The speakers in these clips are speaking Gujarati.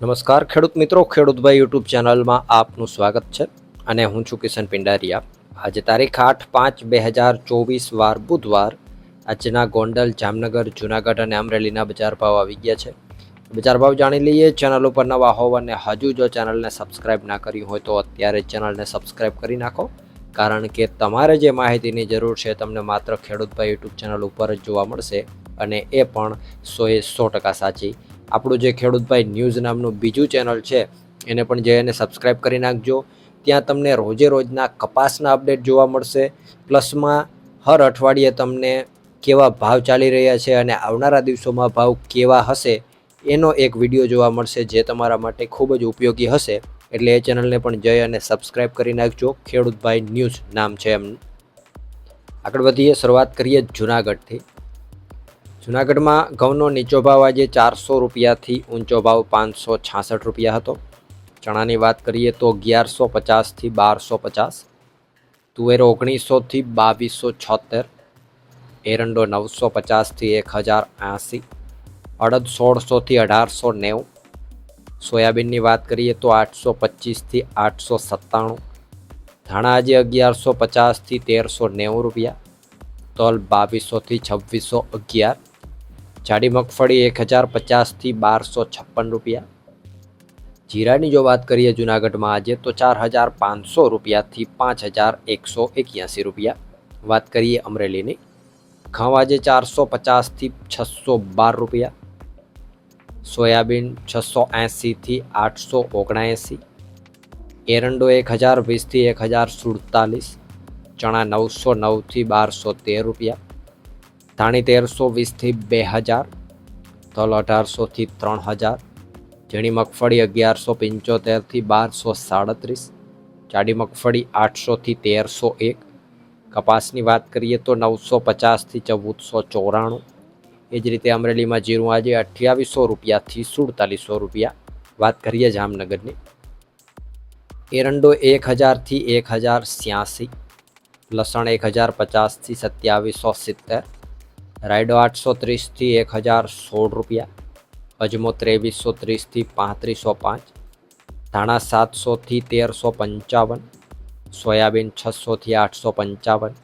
નમસ્કાર, ખેડૂત મિત્રો. ખેડૂતભાઈ યુટ્યુબ ચેનલમાં આપનું સ્વાગત છે અને હું છું કિશન પિંડારિયા. આજે તારીખ આઠ પાંચ બે હજાર ચોવીસ વાર બુધવાર આજના ગોંડલ, જામનગર, જુનાગઢ અને અમરેલીના બજાર ભાવ આવી ગયા છે. બજાર ભાવ જાણી લઈએ. ચેનલ ઉપર નવા હોવ અને હજુ જો ચેનલને સબસ્ક્રાઈબ ના કરી હોય તો અત્યારે ચેનલને સબસ્ક્રાઈબ કરી નાખો. કારણ કે તમારે જે માહિતીની જરૂર છે તમને માત્ર ખેડૂતભાઈ યુટ્યુબ ચેનલ ઉપર જ જોવા મળશે અને એ પણ સોએ સો ટકા સાચી. આપણું જે ખેડૂતભાઈ ન્યૂઝ નામનું બીજું ચેનલ છે, એને પણ જઈને સબસ્ક્રાઈબ કરી નાખજો. ત્યાં તમને રોજે રોજના કપાસના અપડેટ જોવા મળશે. પ્લસમાં હર અઠવાડિયે તમને કેવા ભાવ ચાલી રહ્યા છે અને આવનારા દિવસોમાં ભાવ કેવા હશે, એનો એક વીડિયો જોવા મળશે જે તમારા માટે ખૂબ જ ઉપયોગી હશે. એટલે એ ચેનલને પણ જઈ અને સબસ્ક્રાઈબ કરી નાખજો. ખેડૂતભાઈ ન્યૂઝ નામ છે એમનું. આગળ વધીએ, શરૂઆત કરીએ જુનાગઢથી. જુનાગઢમાં ઘઉંનો નીચો ભાવ આજે ચારસો રૂપિયાથી ઊંચો ભાવ પાંચસો છાસઠ રૂપિયા હતો. ચણાની વાત કરીએ તો અગિયારસો પચાસથી બારસો પચાસ, તુવેર ઓગણીસોથી બાવીસો છોતેર, એરંડો નવસો પચાસથી એક હજાર એંસી, અડદ સોળસોથી અઢારસો નેવું, સોયાબીનની વાત કરીએ તો આઠસો પચીસથી આઠસો સત્તાણું, ધાણા આજે અગિયારસો પચાસથી તેરસો નેવું રૂપિયા, તલ બાવીસોથી છવ્વીસો અગિયાર જાડી મગફળી એક હજાર પચાસથી બારસો છપ્પન રૂપિયા. જીરાની જો વાત કરીએ જુનાગઢમાં આજે તો ચાર હજાર પાંચસો રૂપિયાથી પાંચ હજાર એકસો એક્યાસી રૂપિયા. વાત કરીએ અમરેલીની. ઘઉં આજે ચારસો પચાસથી છસો બાર રૂપિયા. સોયાબીન છસો એંસીથી આઠસો ઓગણએંસી. એરંડો એક હજાર વીસથી એક હજાર સુડતાલીસ. ચણા નવસો નવથી બારસો તેર રૂપિયા. ધાણી તેરસો વીસથી બે હજાર, તલ અઢારસોથી ત્રણ હજાર, ઝીણી મગફળી અગિયારસો પંચોતેરથી બારસો સાડત્રીસ, જાડી મગફળી આઠસોથી તેરસો એક, કપાસની વાત કરીએ તો નવસો પચાસથી ચૌદસો ચોરાણું. એ જ રીતે અમરેલીમાં જીરું આજે અઠ્યાવીસો રૂપિયાથી સુડતાલીસો રૂપિયા. વાત કરીએ જામનગરની. એરંડો એક હજારથી એક હજાર સ્યાસી લસણ એક હજાર પચાસથી સત્યાવીસો સિત્તેર રાયડો આઠસો ત્રીસથી એક હજાર સોળ રૂપિયા અજમો ત્રેવીસો ત્રીસથી પાંત્રીસો પાંચ ધાણા સાતસોથી તેરસો પંચાવન સોયાબીન છસોથી આઠસો પંચાવન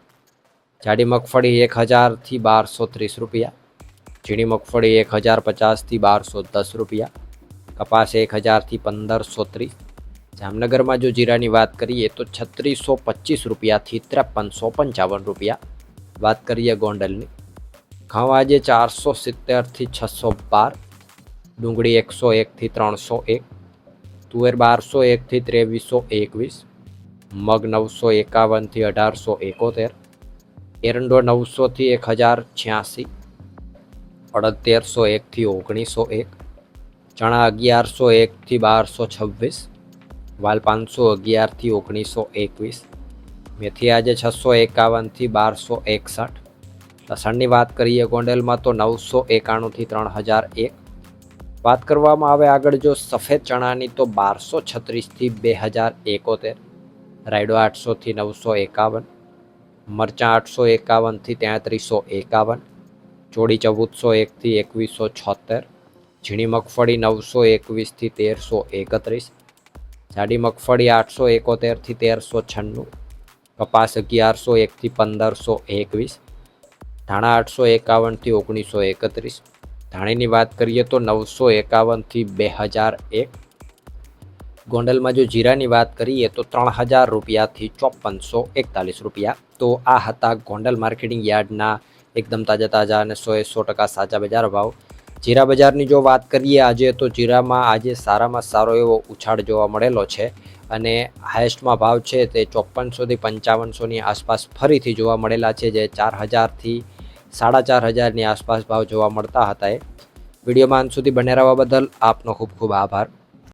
જાડી મગફળી એક હજારથી બારસો ત્રીસ રૂપિયા ઝીણી મગફળી એક હજાર પચાસથી બારસો દસ રૂપિયા કપાસ એક હજારથી પંદરસો ત્રીસ જામનગરમાં જો જીરાની વાત કરીએ તો છત્રીસો પચીસ રૂપિયાથી ત્રેપનસો પંચાવન રૂપિયા વાત કરીએ ગોંડલની. ઘઉં આજે ચારસો સિત્તેરથી છસો બાર, ડુંગળી એકસો એકથી ત્રણસો એક, તુવેર બારસો એકથી ત્રેવીસો એકવીસ, મગ નવસો એકાવનથી અઢારસો એકોતેર, એરંડો નવસોથી એક હજાર છ્યાસી અડતેરસો એકથી ઓગણીસો એક, ચણા અગિયારસો એકથી બારસો છવ્વીસ, વાલ પાંચસો અગિયારથી ઓગણીસો એકવીસ, મેથી આજે છસો એકાવનથી બારસો એકસઠ લસણની વાત કરીએ ગોંડલમાં તો નવસો એકાણુંથી ત્રણ હજાર એક. વાત કરવામાં આવે આગળ જો સફેદ ચણાની તો બારસો છત્રીસથી બે હજાર એકોતેર. રાયડો આઠસોથી નવસો એકાવન. મરચાં આઠસો એકાવનથી તેત્રીસો એકાવન. ચોડી ચૌદસો એકથી એકવીસો છોતેર ઝીણી મગફળી નવસો એકવીસથી તેરસો એકત્રીસ. જાડી મગફળી આઠસો એકોતેરથી તેરસો છન્નું. કપાસ અગિયારસો એકથી પંદરસો એકવીસ. ધાણા આઠસો એકાવનથી ઓગણીસો એકત્રીસ. ધાણીની વાત કરીએ તો નવસો એકાવનથી બે હજાર એક. ગોંડલમાં જો જીરાની વાત કરીએ તો ત્રણ હજાર રૂપિયાથી ચોપનસો એકતાલીસ રૂપિયા. તો આ હતા ગોંડલ માર્કેટિંગ યાર્ડના એકદમ તાજા તાજા અને સોએ સો ટકા સાચા બજાર ભાવ. જીરા બજારની જો વાત કરીએ આજે તો જીરામાં આજે સારામાં સારો એવો ઉછાળ જોવા મળેલો છે અને હાઈએસ્ટમાં ભાવ છે તે ચોપનસોથી પંચાવનસોની આસપાસ ફરીથી જોવા મળેલા છે જે ચાર હજારથી સાડા ચાર હજારની આસપાસ ભાવ જોવા મળતા હતા એ. વિડીયોમાં અંત સુધી બને રહેવા બદલ આપનો ખૂબ ખૂબ આભાર.